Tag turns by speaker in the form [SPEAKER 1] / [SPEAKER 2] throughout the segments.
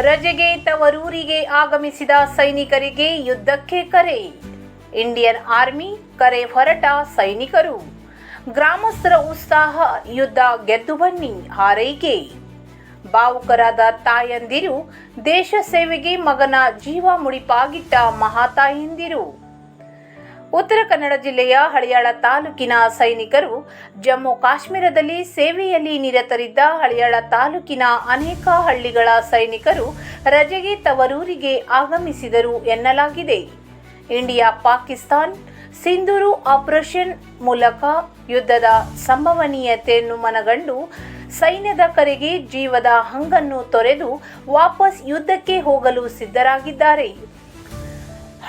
[SPEAKER 1] ರಜೆಗೆ ತವರೂರಿಗೆ ಆಗಮಿಸಿದ ಸೈನಿಕರಿಗೆ ಯುದ್ಧಕ್ಕೆ ಕರೆ. ಇಂಡಿಯನ್ ಆರ್ಮಿ ಕರೆ ಹೊರಟ ಸೈನಿಕರು. ಗ್ರಾಮಸ್ಥರ ಉತ್ಸಾಹ, ಯುದ್ಧ ಗೆದ್ದು ಬನ್ನಿ ಹಾರೈಕೆ. ಭಾವುಕರಾದ ತಾಯಂದಿರು ದೇಶ ಸೇವೆಗೆ ಮಗನ ಜೀವ ಮುಡಿಪಾಗಿಟ್ಟ ಮಹಾತಾಯಂದಿರು. ಉತ್ತರ ಕನ್ನಡ ಜಿಲ್ಲೆಯ ಹಳಿಯಾಳ ತಾಲೂಕಿನ ಸೈನಿಕರು ಜಮ್ಮು ಕಾಶ್ಮೀರದಲ್ಲಿ ಸೇವೆಯಲ್ಲಿ ನಿರತರಿದ್ದ ಹಳಿಯಾಳ ತಾಲೂಕಿನ ಅನೇಕ ಹಳ್ಳಿಗಳ ಸೈನಿಕರು ರಜೆಗೆ ತವರೂರಿಗೆ ಆಗಮಿಸಿದರು ಎನ್ನಲಾಗಿದೆ. ಇಂಡಿಯಾ ಪಾಕಿಸ್ತಾನ್ ಸಿಂಧೂರು ಆಪರೇಷನ್ ಮೂಲಕ ಯುದ್ಧದ ಸಂಭವನೀಯತೆಯನ್ನು ಮನಗಂಡು ಸೈನ್ಯದ ಕರೆಗೆ ಜೀವದ ಹಂಗನ್ನು ತೊರೆದು ವಾಪಸ್ ಯುದ್ಧಕ್ಕೆ ಹೋಗಲು ಸಿದ್ಧರಾಗಿದ್ದಾರೆ.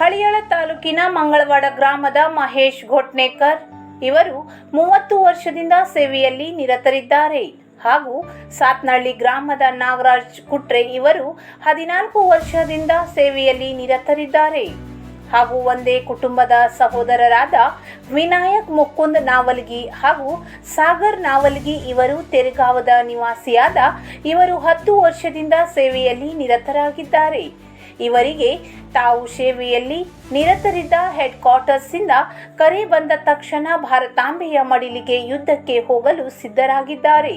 [SPEAKER 1] ಹಳಿಯಾಳ ತಾಲೂಕಿನ ಮಂಗಳವಾಡ ಗ್ರಾಮದ ಮಹೇಶ್ ಘೋಟ್ನೇಕರ್ ಇವರು ಮೂವತ್ತು ವರ್ಷದಿಂದ ಸೇವೆಯಲ್ಲಿ ನಿರತರಿದ್ದಾರೆ. ಹಾಗೂ ಸಾತ್ನಹಳ್ಳಿ ಗ್ರಾಮದ ನಾಗರಾಜ್ ಕುಟ್ರೆ ಇವರು ಹದಿನಾಲ್ಕು ವರ್ಷದಿಂದ ಸೇವೆಯಲ್ಲಿ ನಿರತರಿದ್ದಾರೆ. ಹಾಗೂ ಒಂದೇ ಕುಟುಂಬದ ಸಹೋದರರಾದ ವಿನಾಯಕ್ ಮುಕುಂದ್ ನಾವಲ್ಗಿ ಹಾಗೂ ಸಾಗರ್ ನಾವಲ್ಗಿ ಇವರು ತೆರಗಾವದ ನಿವಾಸಿಯಾದ ಇವರು ಹತ್ತು ವರ್ಷದಿಂದ ಸೇವೆಯಲ್ಲಿ ನಿರತರಾಗಿದ್ದಾರೆ. ಇವರಿಗೆ ತಾವು ಸೇವೆಯಲ್ಲಿ ನಿರತರಿದ್ದ ಹೆಡ್ ಕ್ವಾರ್ಟರ್ಸ್ನಿಂದ ಕರೆ ಬಂದ ತಕ್ಷಣ ಭಾರತಾಂಬೆಯ ಮಡಿಲಿಗೆ ಯುದ್ಧಕ್ಕೆ ಹೋಗಲು ಸಿದ್ಧರಾಗಿದ್ದಾರೆ.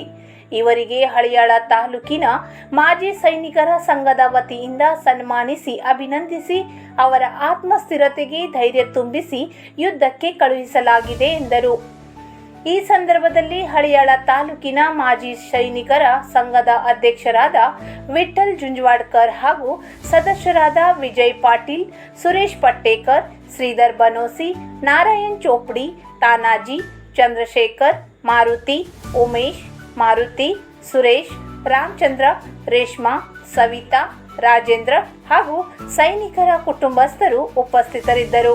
[SPEAKER 1] ಇವರಿಗೆ ಹಳಿಯಾಳ ತಾಲೂಕಿನ ಮಾಜಿ ಸೈನಿಕರ ಸಂಘದ ವತಿಯಿಂದ ಸನ್ಮಾನಿಸಿ, ಅಭಿನಂದಿಸಿ, ಅವರ ಆತ್ಮಸ್ಥಿರತೆಗೆ ಧೈರ್ಯ ತುಂಬಿಸಿ ಯುದ್ಧಕ್ಕೆ ಕಳುಹಿಸಲಾಗಿದೆ ಎಂದರು. ಈ ಸಂದರ್ಭದಲ್ಲಿ ಹಳಿಯಾಳ ತಾಲೂಕಿನ ಮಾಜಿ ಸೈನಿಕರ ಸಂಘದ ಅಧ್ಯಕ್ಷರಾದ ವಿಠಲ್ ಜುಂಜವಾಡ್ಕರ್ ಹಾಗೂ ಸದಸ್ಯರಾದ ವಿಜಯ್ ಪಾಟೀಲ್, ಸುರೇಶ್ ಪಟ್ಟೇಕರ್, ಶ್ರೀಧರ್ ಬನೋಸಿ, ನಾರಾಯಣ್ ಚೋಪ್ಡಿ, ತಾನಾಜಿ, ಚಂದ್ರಶೇಖರ್, ಮಾರುತಿ, ಉಮೇಶ್, ಮಾರುತಿ, ಸುರೇಶ್, ರಾಮಚಂದ್ರ, ರೇಷ್ಮಾ, ಸವಿತಾ, ರಾಜೇಂದ್ರ ಹಾಗೂ ಸೈನಿಕರ ಕುಟುಂಬಸ್ಥರು ಉಪಸ್ಥಿತರಿದ್ದರು.